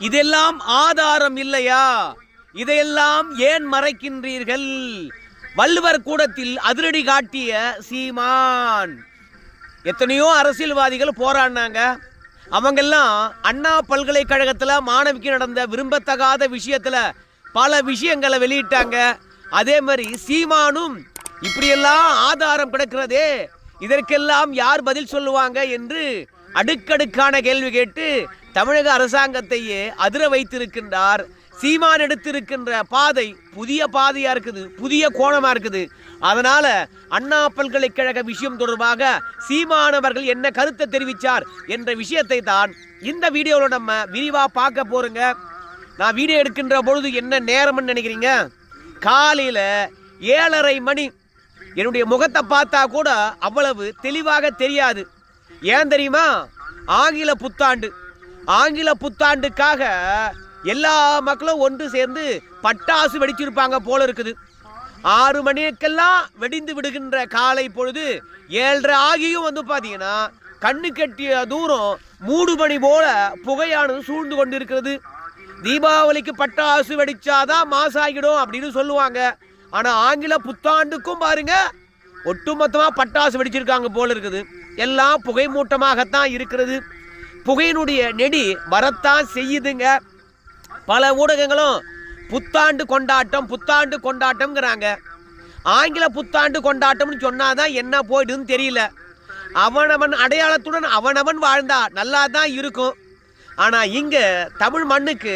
இதெல்லாம் ஆதாரம் இல்லையா? இதையெல்லாம் ஏன் மறைக்கின்றீர்கள்? வள்ளுவர் கூடத்தில் அதிரடி காட்டிய சீமான். எத்தனையோ அரசியல்வாதிகள் போராடினாங்க. அவங்கெல்லாம் அண்ணா பல்கலைக்கழகத்தில் மாணவிக்கு நடந்த விரும்பத்தகாத விஷயத்தில் பல விஷயங்களை வெளியிட்டாங்க. அதே மாதிரி சீமானும் இப்படியெல்லாம் ஆதாரம் கிடக்கிறதே இதற்கெல்லாம் யார் பதில் சொல்லுவாங்க என்று அடுக்கடுக்கான கேள்வி கேட்டு தமிழக அரசாங்கத்தையே அதிர வைத்திருக்கின்றார் சீமான் எடுத்திருக்கின்ற பாதை புதிய பாதையாக இருக்குது புதிய கோணமாக இருக்குது. அதனால அண்ணா பல்கலைக்கழக விஷயம் தொடர்பாக சீமானவர்கள் என்ன கருத்தை தெரிவித்தார் என்ற விஷயத்தை தான் இந்த வீடியோவில் நம்ம விரிவாக பார்க்க போறோங்க. நான் வீடியோ எடுக்கின்ற பொழுது என்ன நேரம்னு நினைக்கிறீங்க? காலையில் ஏழரை மணி. என்னுடைய முகத்தை பார்த்தா கூட அவ்வளவு தெளிவாக தெரியாது. ஏன் தெரியுமா? ஆங்கில புத்தாண்டு. ஆங்கில புத்தாண்டுக்காக எல்லா மக்களும் ஒன்று சேர்ந்து பட்டாசு வெடிச்சிருப்பாங்க போல இருக்குது. ஆறு மணிக்கெல்லாம் வெடிந்து விடுகின்ற காலை பொழுது ஏழரை ஆகியும் வந்து பார்த்தீங்கன்னா கண்ணு கட்டிய தூரம் மூடு மணி போல புகையானது சூழ்ந்து கொண்டு இருக்கிறது தீபாவளிக்கு பட்டாசு வெடிச்சாதான் மாசாகிடும் அப்படின்னு சொல்லுவாங்க. ஆனா ஆங்கில புத்தாண்டுக்கும் பாருங்க ஒட்டுமொத்தமா பட்டாசு வெடிச்சிருக்காங்க போல இருக்குது. எல்லாம் புகை மூட்டமாகத்தான் இருக்கிறது. புகையினுடைய நெடி வரத்தான் செய்யுதுங்க. பல ஊடகங்களும் புத்தாண்டு கொண்டாட்டம் புத்தாண்டு கொண்டாட்டம்ங்கிறாங்க. ஆங்கில புத்தாண்டு கொண்டாட்டம்னு சொன்னாதான் என்ன போயிடுதுன்னு தெரியல. அவனவன் அடையாளத்துடன் அவனவன் வாழ்ந்தா நல்லா தான் இருக்கும். ஆனால் இங்கே தமிழ் மண்ணுக்கு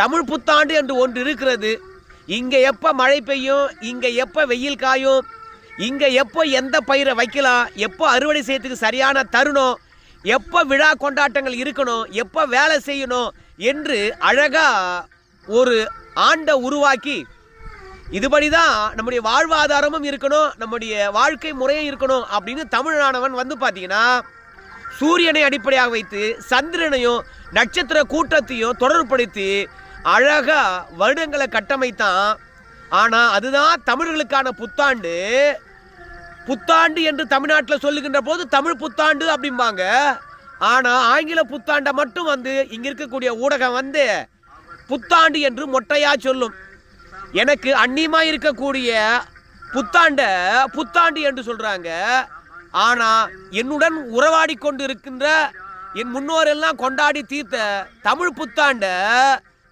தமிழ் புத்தாண்டு என்று ஒன்று இருக்கிறது. இங்கே எப்போ மழை பெய்யும் இங்கே எப்போ வெயில் காயும் இங்கே எப்போ எந்த பயிரை வைக்கலாம் எப்போ அறுவடை செய்யறதுக்கு சரியான தருணம் எப்போ விழா கொண்டாட்டங்கள் இருக்கணும் எப்போ வேலை செய்யணும் என்று அழகாக ஒரு ஆண்டை உருவாக்கி இதுபடி தான் நம்முடைய வாழ்வாதாரமும் இருக்கணும் நம்முடைய வாழ்க்கை முறையும் இருக்கணும் அப்படின்னு தமிழானவன் வந்து பார்த்தீங்கன்னா சூரியனை அடிப்படையாக வைத்து சந்திரனையும் நட்சத்திர கூட்டத்தையும் தொடர்புபடுத்தி அழகாக வருடங்களை கட்டமைத்தான். ஆனால் அதுதான் தமிழர்களுக்கான புத்தாண்டு. புத்தாண்டு என்று தமிழ்நாட்டில் சொல்லுகின்ற போது தமிழ் புத்தாண்டு அப்படிம்பாங்க. ஆனால் ஆங்கில புத்தாண்டை மட்டும் வந்து இங்கே இருக்கக்கூடிய ஊடகம் வந்து புத்தாண்டு என்று மொட்டையா சொல்லும். எனக்கு அந்நியமா இருக்கக்கூடிய புத்தாண்ட புத்தாண்டு என்று சொல்றாங்க. ஆனா என்னுடன் உறவாடி கொண்டு இருக்கின்ற என் முன்னோர் எல்லாம் கொண்டாடி தீர்த்த தமிழ் புத்தாண்ட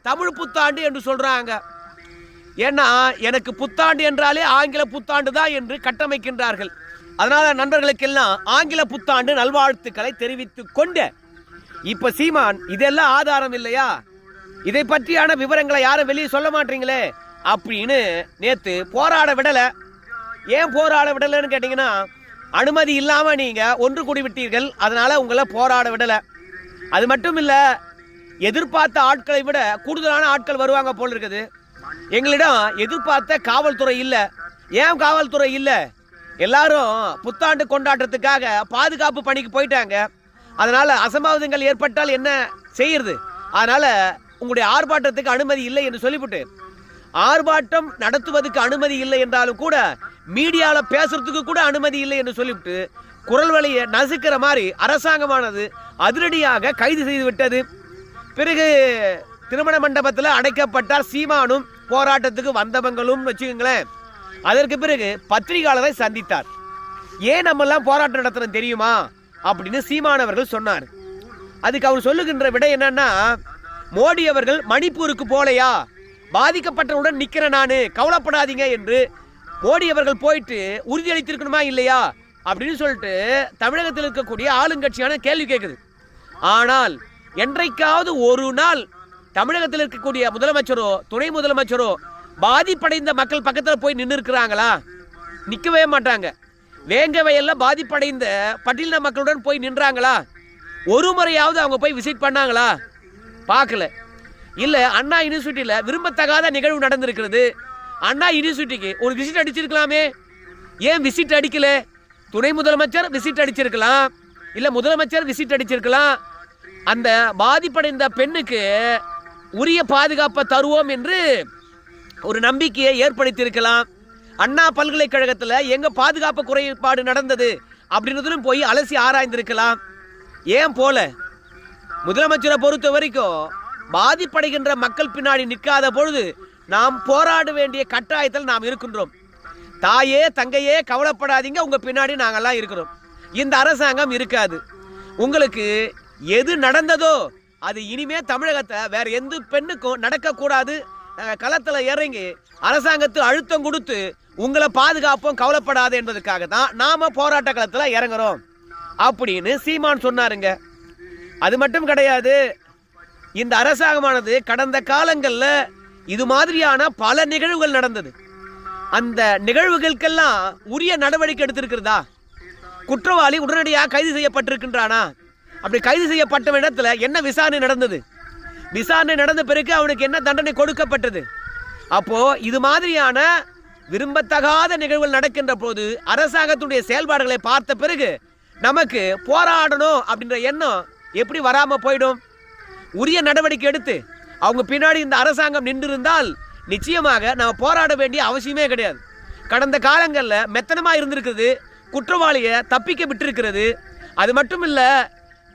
தமிழ் புத்தாண்டு என்று சொல்றாங்க. ஏன்னா எனக்கு புத்தாண்டு என்றாலே ஆங்கில புத்தாண்டு தான் என்று கட்டமைக்கின்றார்கள். அதனால நண்பர்களுக்கெல்லாம் ஆங்கில புத்தாண்டு நல்வாழ்த்துக்களை தெரிவித்துக் கொண்டு இப்ப சீமான் இதெல்லாம் ஆதாரம் இல்லையா? இதை பற்றியான விவரங்களை யாரும் வெளியே சொல்ல மாட்டீங்களே? அப்படின்னு நேத்து போராட விடல. ஏன் போராட விடலைன்னு கேட்டீங்கன்னா அனுமதி இல்லாம நீங்க ஒன்று கூடி விட்டீர்கள் அதனால உங்களை போராட விடல. அது மட்டும் இல்ல எதிர்பார்த்த ஆட்களை விட கூடுதலான ஆட்கள் வருவாங்க போல் இருக்குது. எங்களிடம் எதிர்பார்த்த காவல்துறை இல்லை. ஏன் காவல்துறை இல்லை? எல்லாரும் புத்தாண்டு கொண்டாட்டத்துக்காக பாதுகாப்பு பணிக்கு போயிட்டாங்க. அதனால அசம்பாவிதங்கள் ஏற்பட்டால் என்ன செய்யறது? அதனால உங்களுடைய ஆர்ப்பாட்டத்துக்கு அனுமதி இல்லை என்று சொல்லிவிட்டு ஆர்ப்பாட்டம் நடத்துவதற்கு அனுமதி இல்லை என்றாலும் கூட மீடியாவில் பேசுறதுக்கு கூட அனுமதி இல்லை என்று சொல்லிவிட்டு குரல் வழியை நசுக்கிற மாதிரி அரசாங்கமானது அதிரடியாக கைது செய்து விட்டது. பிறகு திருமண மண்டபத்தில் அடைக்கப்பட்டார் சீமானும் போராட்டத்துக்கு வந்தவங்களும் வச்சுக்கோங்களேன். அதற்கு பிறகு பத்திரிகையாளரை சந்தித்தார். ஏன் நம்மெல்லாம் போராட்டம் நடத்துறோம் தெரியுமா? அப்படின்னு சீமானவர்கள் சொன்னார். அதுக்கு அவர் சொல்லுகின்ற விட என்னன்னா மோடி அவர்கள் மணிப்பூருக்கு போலையா? பாதிக்கப்பட்டவுடன் நிற்கிறேன் நான் கவலைப்படாதீங்க என்று மோடி அவர்கள் போயிட்டு உறுதியளித்திருக்கணுமா இல்லையா? அப்படின்னு சொல்லிட்டு தமிழகத்தில் இருக்கக்கூடிய ஆளுங்கட்சியான கேள்வி கேட்குது ஆனால் என்றைக்காவது ஒரு நாள் தமிழகத்தில் இருக்கக்கூடிய முதலமைச்சரோ துணை முதலமைச்சரோ பாதிப்படைந்த மக்கள் பக்கத்தில் போய் நின்று இருக்கிறாங்களா நிற்கவே மாட்டாங்க. வேங்க பாதிப்படைந்த பட்டியலின மக்களுடன் போய் நின்றாங்களா? ஒரு முறையாவது அவங்க போய் விசிட் பண்ணாங்களா? பார்க்கல. இல்லை அண்ணா யூனிவர்சிட்டியில் விரும்பத்தகாத நிகழ்வு நடந்திருக்கிறது. அண்ணா யூனிவர்சிட்டிக்கு ஒரு விசிட் அடிச்சிருக்கலாமே. ஏன் விசிட் அடிக்கல? துணை முதலமைச்சர் விசிட் அடிச்சிருக்கலாம். இல்லை முதலமைச்சர் விசிட் அடிச்சிருக்கலாம். அந்த பாதிப்படைந்த பெண்ணுக்கு உரிய பாதுகாப்பை தருவோம் என்று ஒரு நம்பிக்கையை ஏற்படுத்தியிருக்கலாம். அண்ணா பல்கலைக்கழகத்தில் எங்க பாதுகாப்பு குறைபாடு நடந்தது அப்படின்றதுலும் போய் அலசி ஆராய்ந்திருக்கலாம். ஏன் போல? முதலமைச்சரை பொறுத்த வரைக்கும் பாதிப்படைகின்ற மக்கள் பின்னாடி நிற்காத பொழுது நாம் போராட வேண்டிய கட்டாயத்தில் நாம் இருக்கின்றோம். தாயே தங்கையே கவலைப்படாதீங்க. உங்க பின்னாடி நாங்கள்லாம் இருக்கிறோம். இந்த அரசாங்கம் இருக்காது. உங்களுக்கு எது நடந்ததோ அது இனிமே தமிழகத்தை வேற எந்த பெண்ணுக்கும் நடக்கக்கூடாது. நாங்கள் களத்தில் இறங்கி அரசாங்கத்து அழுத்தம் கொடுத்து உங்களை பாதுகாப்போம் கவலைப்படாது என்பதற்காக தான் நாம போராட்ட களத்தில் இறங்குறோம். அப்படின்னு சீமான் சொன்னாருங்க. அது மட்டும் கிடையாது இந்த அரசாங்கமானது கடந்த காலங்களில் இது மாதிரியான பல நிகழ்வுகள் நடந்தது. அந்த நிகழ்வுகளுக்கெல்லாம் உரிய நடவடிக்கை எடுத்திருக்கிறதா? குற்றவாளி உடனடியாக கைது செய்யப்பட்டிருக்கின்றானா? அப்படி கைது செய்யப்பட்ட இடத்துல என்ன விசாரணை நடந்தது? விசாரணை நடந்த பிறகு அவனுக்கு என்ன தண்டனை கொடுக்கப்பட்டது? அப்போ இது மாதிரியான விரும்பத்தகாத நிகழ்வுகள் நடக்கின்ற போது அரசாங்கத்துடைய செயல்பாடுகளை பார்த்த பிறகு நமக்கு போராடணும் அப்படின்ற எண்ணம் எப்படி வராம போயிடும்? உரிய நடவடிக்கை எடுத்து அவங்க பின்னாடி இந்த அரசாங்கம் நின்றிருந்தால் நிச்சயமாக நம்ம போராட வேண்டிய அவசியமே கிடையாது. கடந்த காலங்களில் மெத்தனமாக இருந்திருக்குது குற்றவாளியை தப்பிக்க விட்டிருக்கிறது. அது மட்டும் இல்லை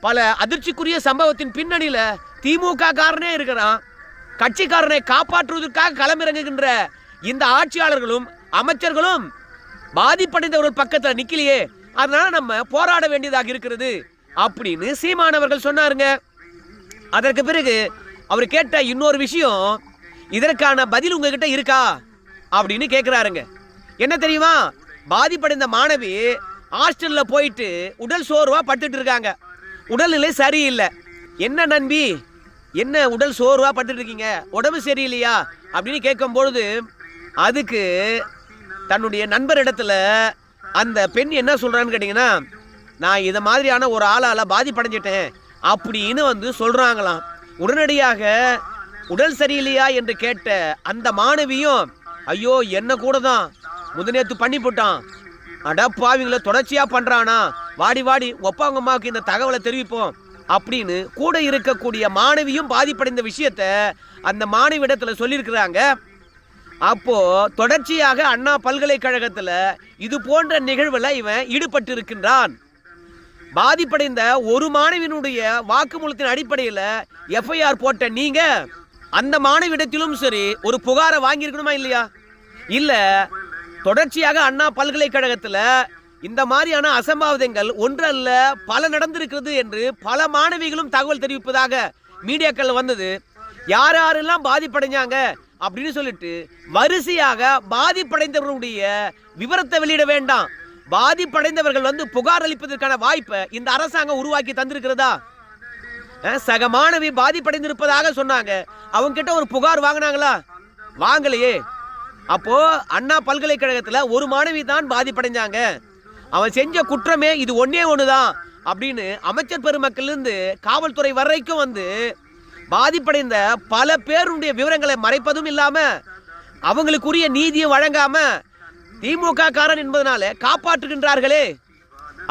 பல அதிர்ச்சிக்குரிய சம்பவத்தின் பின்னணியில் திமுக காரனே இருக்கிறான். கட்சிக்காரனை காப்பாற்றுவதற்காக களமிறங்குகின்ற இந்த ஆட்சியாளர்களும் அமைச்சர்களும் பாதிப்படைந்தவர்கள் பக்கத்தில் நிக்கலையே. அதனால நம்ம போராட வேண்டியதாக இருக்கிறது அப்படின்னு சீமானவர்கள் சொன்னாருங்க. அதற்கு பிறகு அவர் கேட்ட இன்னொரு விஷயம் இதற்கான பதில் உங்ககிட்ட இருக்கா அப்படின்னு கேட்குறாருங்க என்ன தெரியுமா? பாதிப்படைந்த மாணவி ஹாஸ்டல்ல போயிட்டு உடல் சோர்வா பட்டுட்டு இருக்காங்க. உடல்நிலை சரியில்லை. என்ன நண்பி? என்ன உடல் சோர்வாக பட்டுட்டு இருக்கீங்க உடம்பு சரியில்லையா? அப்படின்னு கேட்கும் பொழுது அதுக்கு தன்னுடைய நண்பர் இடத்துல அந்த பெண் என்ன சொல்கிறான்னு கேட்டிங்கன்னா நான் இதை மாதிரியான ஒரு ஆளால் பாதிப்படைஞ்சிட்டேன். அப்படின்னு வந்து சொல்கிறாங்களாம் உடனடியாக உடல் சரியில்லையா? என்று கேட்ட அந்த மாணவியும் ஐயோ என்ன கூட தான் முதநேத்து பண்ணி போட்டான் அட தொடர்ச்சியாக பண்ணுறானா வாடி வாடி ஒப்பாங்க அம்மாவுக்கு இந்த தகவலை தெரிவிப்போம் அப்படின்னு கூட இருக்கக்கூடிய மாணவியும் பாதிப்படைந்த விஷயத்த அந்த மாணவியிடத்துல சொல்லியிருக்கிறாங்க. அப்போ தொடர்ச்சியாக அண்ணா பல்கலைக்கழகத்தில் இது போன்ற நிகழ்வில் இவன் ஈடுபட்டு இருக்கின்றான் பாதிப்படைந்த ஒரு மாணவியினுடைய வாக்குமூலத்தின் அடிப்படையில் எஃப்ஐஆர் போட்ட நீங்க அந்த மாணவியிடத்திலும் சரி ஒரு புகாரை வாங்கியிருக்கணுமா இல்லையா? இல்ல தொடர்ச்சியாக அண்ணா பல்கலைக்கழகத்தில் இந்த மாதிரியான அசம்பாவிதங்கள் ஒன்று அல்ல பல நடந்திருக்கிறது என்று பல மாணவிகளும் தகவல் தெரிவிப்பதாக மீடியாக்கள் வந்தது. யார் யாரெல்லாம் பாதிப்படைஞ்சாங்க அப்படின்னு சொல்லிட்டு வரிசையாக பாதிப்படைந்தவர்களுடைய விவரத்தை வெளியிட வேண்டாம். பாதிப்படைந்தவர்கள் வந்து புகார் அளிப்பதற்கான வாய்ப்பை இந்த அரசாங்கம் உருவாக்கி தந்திருக்கிறதா? சக மாணவி பாதிப்படைந்திருப்பதாக சொன்னாங்க. அவங்க கிட்ட ஒரு புகார் வாங்கினாங்களா? வாங்கலையே. அப்போ அண்ணா பல்கலைக்கழகத்துல ஒரு மாணவி தான் பாதிப்படைஞ்சாங்க. அவன் செஞ்ச குற்றமே இது ஒன்னே தான் அப்படின்னு அமைச்சர் பெருமக்கள் இருந்து காவல்துறை வரைக்கும் வந்து பாதிப்படைந்த பல பேருடைய விவரங்களை மறைப்பதும் இல்லாமல் அவங்களுக்குரிய நீதியை வழங்காமல் திமுக காரன் என்பதனால காப்பாற்றுகின்றார்களே.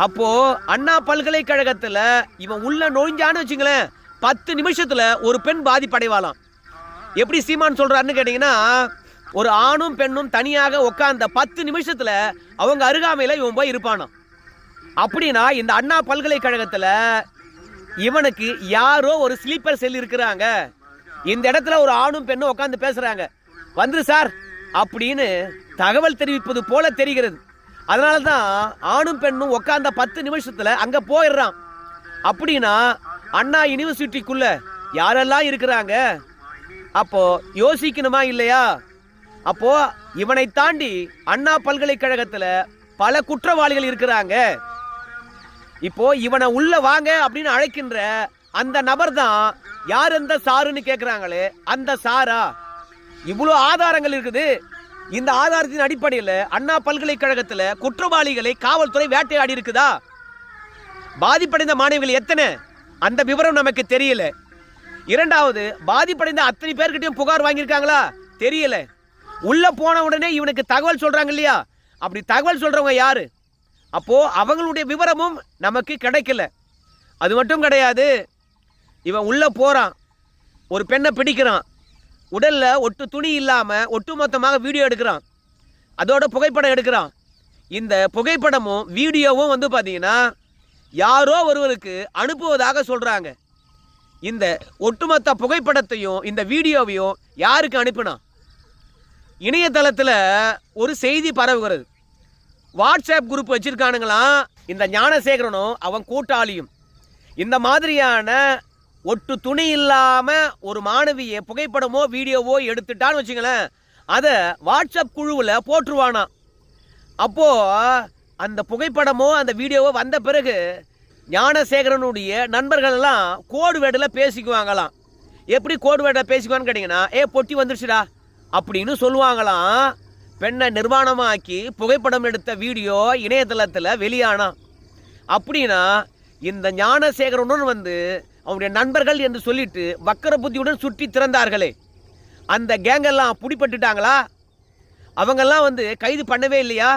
அப்போ அண்ணா பல்கலைக்கழகத்தில் இவன் உள்ள நொழிஞ்சான்னு வச்சுங்களேன் பத்து நிமிஷத்தில் ஒரு பெண் பாதிப்படைவாளாம். எப்படி சீமான் சொல்கிறாருன்னு கேட்டிங்கன்னா ஒரு ஆணும் பெண்ணும் தனியாக உட்கார்ந்த பத்து நிமிஷத்துல அவங்க அருகாமையில இவன் போய் இருப்பானோ? அப்படின்னா இந்த அண்ணா பல்கலைக்கழகத்துல இவனுக்கு யாரோ ஒரு ஸ்லீப்பர் செல் இருக்கிறாங்க. இந்த இடத்துல ஒரு ஆணும் பெண்ணும் உட்காந்து பேசுறாங்க. வந்துரு சார் அப்படின்னு தகவல் தெரிவிப்பது போல தெரிகிறது. அதனால தான் ஆணும் பெண்ணும் உட்காந்த பத்து நிமிஷத்துல அங்க போயிடுறான். அப்படின்னா அண்ணா யூனிவர்சிட்டிக்குள்ள யாரெல்லாம் இருக்கிறாங்க? அப்போ யோசிக்கணுமா இல்லையா? அப்போ இவனை தாண்டி அண்ணா பல்கலைக்கழகத்துல பல குற்றவாளிகள் இருக்கிறாங்க. இப்போ இவனை உள்ள வாங்க அப்படின்னு அழைக்கின்ற அந்த நபர் தான் யார் அந்த சாருன்னு கேட்குறாங்களே அந்த சாரா? இவ்வளோ ஆதாரங்கள் இருக்குது. இந்த ஆதாரத்தின் அடிப்படையில் அண்ணா பல்கலைக்கழகத்தில் குற்றவாளிகளை காவல்துறை வேட்டையாடி இருக்குதா? பாதிப்படைந்த மாணவிகள் எத்தனை? அந்த விவரம் நமக்கு தெரியல. இரண்டாவது பாதிப்படைந்த அத்தனை பேர்கிட்டையும் புகார் வாங்கியிருக்காங்களா? தெரியல. உள்ள போன உடனே இவனுக்கு தகவல் சொல்றாங்க இல்லையா? அப்படி தகவல் சொல்றவங்க யாரு? அப்போ அவங்களுடைய விவரமும் நமக்கு கிடைக்கல. அது மட்டும் கிடையாது இவன் உள்ள போறான் ஒரு பெண்ணை பிடிக்கிறான் உடல்ல ஒட்டு துணி இல்லாம ஒட்டுமொத்தமாக வீடியோ எடுக்கிறான் அதோட புகைப்படம் எடுக்கிறான். இந்த புகைப்படமும் வீடியோவும் வந்து பார்த்தீங்கன்னா யாரோ ஒருவருக்கு அனுப்புவதாக சொல்றாங்க. இந்த ஒட்டுமொத்த புகைப்படத்தையும் இந்த வீடியோவையும் யாருக்கு அனுப்பினா இணையதளத்தில் ஒரு செய்தி பரவுகிறது. வாட்ஸ்அப் குரூப் வச்சுருக்கானுங்களாம். இந்த ஞானசேகரனும் அவன் கூட்டாளியும். இந்த மாதிரியான ஒட்டு துணி இல்லாமல் ஒரு மாணவியை புகைப்படமோ வீடியோவோ எடுத்துட்டான்னு வச்சுங்களேன் அதை வாட்ஸ்அப் குழுவில் போட்டுருவானாம் அப்போது அந்த புகைப்படமோ அந்த வீடியோவோ வந்த பிறகு ஞானசேகரனுடைய நண்பர்களெல்லாம் கோடு வேடில் பேசிக்குவாங்களாம். எப்படி கோடு வேடில் பேசிக்குவான்னு கேட்டிங்கன்னா ஏ பொட்டி வந்துருச்சுடா. அப்படின்னு சொல்லுவாங்களாம். பெண்ணை நிர்வாணமாக்கி புகைப்படம் எடுத்த வீடியோ இணையதளத்தில் வெளியானா அப்படின்னா இந்த ஞானசேகரனுடன் வந்து அவனுடைய நண்பர்கள் என்று சொல்லிட்டு வக்கர புத்தியுடன் சுற்றி திறந்தார்களே. அந்த கேங்கெல்லாம் பிடிப்பட்டுட்டாங்களா அவங்கெல்லாம் வந்து கைது பண்ணவே இல்லையா?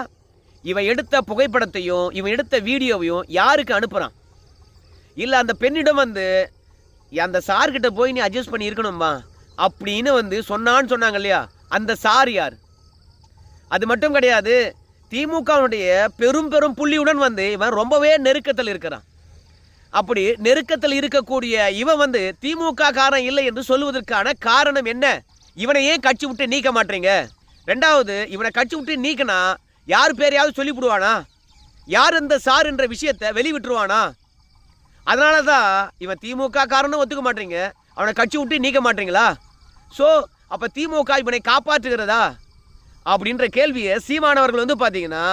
இவன் எடுத்த புகைப்படத்தையும் இவன் எடுத்த வீடியோவையும் யாருக்கு அனுப்புகிறான் இல்லை அந்த பெண்ணிடம் வந்து அந்த சார்கிட்ட போய் நீ அட்ஜஸ்ட் பண்ணி இருக்கணும்மா அப்படின்னு வந்து சொன்னான்னு சொன்னாங்க இல்லையா? அந்த சார் யார்? அது மட்டும் கிடையாது திமுகவுடைய பெரும் பெரும் புள்ளியுடன் வந்து இவன் ரொம்பவே நெருக்கத்தில் இருக்கிறான். அப்படி நெருக்கத்தில் இருக்கக்கூடிய இவன் வந்து திமுக காரன் இல்லை என்று சொல்லுவதற்கான காரணம் என்ன? இவனை ஏன் கட்சி விட்டு நீக்க மாட்டீங்க? ரெண்டாவது இவனை கட்சி விட்டு நீக்கினா யார் பேரையாவது சொல்லிவிடுவானா யார் இந்த சார் என்ற விஷயத்தை வெளிவிட்டுருவானா? அதனால தான் இவன் திமுக காரனும் ஒத்துக்க மாட்டீங்க. அவனை கட்சி விட்டு நீக்க மாட்டீங்களா ஸோ அப்போ திமுக இவனை காப்பாற்றுகிறதா? அப்படின்ற கேள்வியை சீமானவர்கள் வந்து பார்த்தீங்கன்னா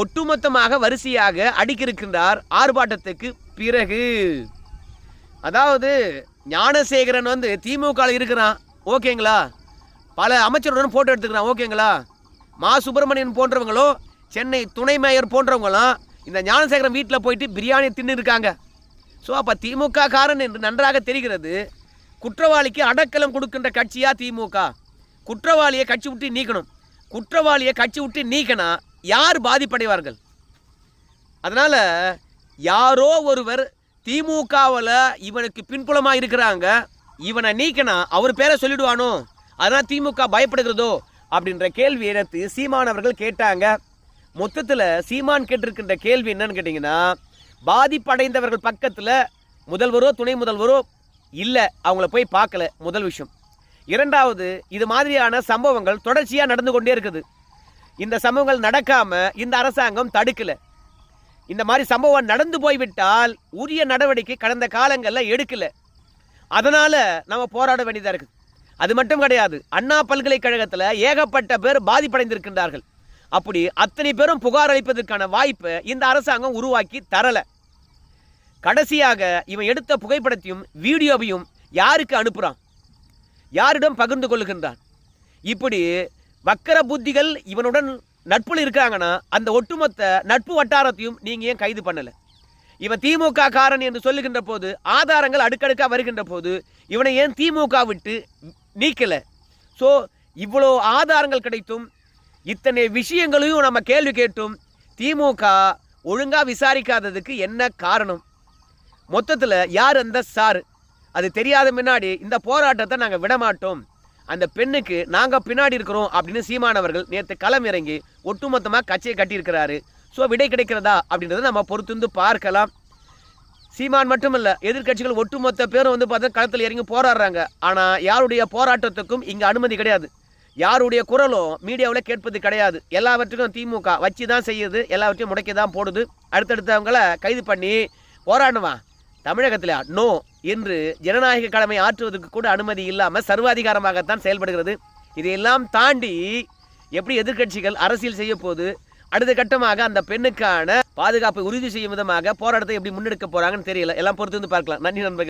ஒட்டுமொத்தமாக வரிசையாக அடிக்கிருக்கின்றார் ஆர்ப்பாட்டத்துக்கு பிறகு. அதாவது ஞானசேகரன் வந்து திமுக இருக்கிறான். ஓகேங்களா? பல அமைச்சருடன் ஃபோட்டோ எடுத்துக்கிறான். ஓகேங்களா? மா. சுப்பிரமணியன் போன்றவங்களும் சென்னை துணை மேயர் போன்றவங்களும் இந்த ஞானசேகரன் வீட்டில் போயிட்டு பிரியாணி தின்னு இருக்காங்க ஸோ அப்போ திமுக காரன் என்று நன்றாக தெரிகிறது. குற்றவாளிக்கு அடக்கலம் கொடுக்கின்ற கட்சியா திமுக? குற்றவாளியை கட்சி விட்டு நீக்கணும். குற்றவாளியை கட்சி விட்டு நீக்கினா யார் பாதிப்படைவார்கள்? அதனால் யாரோ ஒருவர் திமுகவில் இவனுக்கு பின்புலமாக இருக்கிறாங்க. இவனை நீக்கினா அவர் பேரை சொல்லிடுவானோ? அதனால் திமுக பயப்படுகிறதோ? அப்படின்ற கேள்வி எடுத்து சீமான் அவர்கள் கேட்டாங்க. மொத்தத்தில் சீமான் கேட்டிருக்கின்ற கேள்வி என்னன்னு கேட்டிங்கன்னா பாதிப்படைந்தவர்கள் பக்கத்தில் முதல்வரோ துணை முதல்வரோ இல்லை அவங்கள போய் பார்க்கல. முதல் விஷயம். இரண்டாவது இது மாதிரியான சம்பவங்கள் தொடர்ச்சியாக நடந்து கொண்டே இருக்குது. இந்த சம்பவங்கள் நடக்காமல் இந்த அரசாங்கம் தடுக்கலை. இந்த மாதிரி சம்பவம் நடந்து போய்விட்டால் உரிய நடவடிக்கை கடந்த காலங்களில் எடுக்கலை. அதனால் நம்ம போராட வேண்டியதாக இருக்குது அது மட்டும் கிடையாது அண்ணா பல்கலைக்கழகத்தில் ஏகப்பட்ட பேர் பாதிப்படைந்திருக்கின்றார்கள். அப்படி அத்தனை பேரும் புகார் அளிப்பதற்கான வாய்ப்பை இந்த அரசாங்கம் உருவாக்கி தரலை. கடைசியாக இவன் எடுத்த புகைப்படத்தையும் வீடியோவையும் யாருக்கு அனுப்புகிறான் யாரிடம் பகிர்ந்து கொள்கின்றான்? இப்படி வக்கர புத்திகள் இவனுடன் நட்புல இருக்காங்கன்னா அந்த ஒட்டுமொத்த நட்பு வட்டாரத்தையும் நீங்கள் ஏன் கைது பண்ணலை? இவன் திமுக காரன் என்று சொல்லுகின்ற போது ஆதாரங்கள் அடுக்கடுக்காக வருகின்ற போது இவனை ஏன் திமுக விட்டு நீக்கலை? ஸோ இவ்வளோ ஆதாரங்கள் கிடைத்தும் இத்தனை விஷயங்களையும் நம்ம கேள்வி கேட்டும் திமுக ஒழுங்காக விசாரிக்காததுக்கு என்ன காரணம்? மொத்தத்தில் யார் அந்த சார்? அது தெரியாத முன்னாடி இந்த போராட்டத்தை நாங்கள் விடமாட்டோம். அந்த பெண்ணுக்கு நாங்கள் பின்னாடி இருக்கிறோம் அப்படின்னு சீமானவர்கள் நேற்று களம் இறங்கி ஒட்டுமொத்தமாக கட்சியை கட்டியிருக்கிறாரு. ஸோ விடை கிடைக்கிறதா அப்படின்றத நம்ம பொறுத்திருந்து பார்க்கலாம். சீமான் மட்டுமல்ல எதிர்க்கட்சிகள் ஒட்டுமொத்த பேரும் வந்து பார்த்தா களத்தில் இறங்கி போராடுறாங்க. ஆனால் யாருடைய போராட்டத்துக்கும் இங்கே அனுமதி கிடையாது. யாருடைய குரலும் மீடியாவில் கேட்பது கிடையாது. எல்லாவற்றுக்கும் திமுக வச்சு தான் செய்யுது எல்லாவற்றையும் முடக்கி தான் போடுது. அடுத்தடுத்தவங்களை கைது பண்ணி போராடுவான் தமிழகத்தில் நோ என்று ஜனநாயக கடமை ஆற்றுவதற்கு கூட அனுமதி இல்லாமல் சர்வாதிகாரமாகத்தான் செயல்படுகிறது. இதையெல்லாம் தாண்டி எப்படி எதிர்க்கட்சிகள் அரசியல் செய்ய போது அடுத்த கட்டமாக அந்த பெண்ணுக்கான பாதுகாப்பை உறுதி செய்யும் விதமாக போராட்டத்தை எப்படி முன்னெடுக்க போறாங்கன்னு தெரியல. எல்லாம் பொறுத்து வந்து பார்க்கலாம். நன்றி நண்பர்கள்.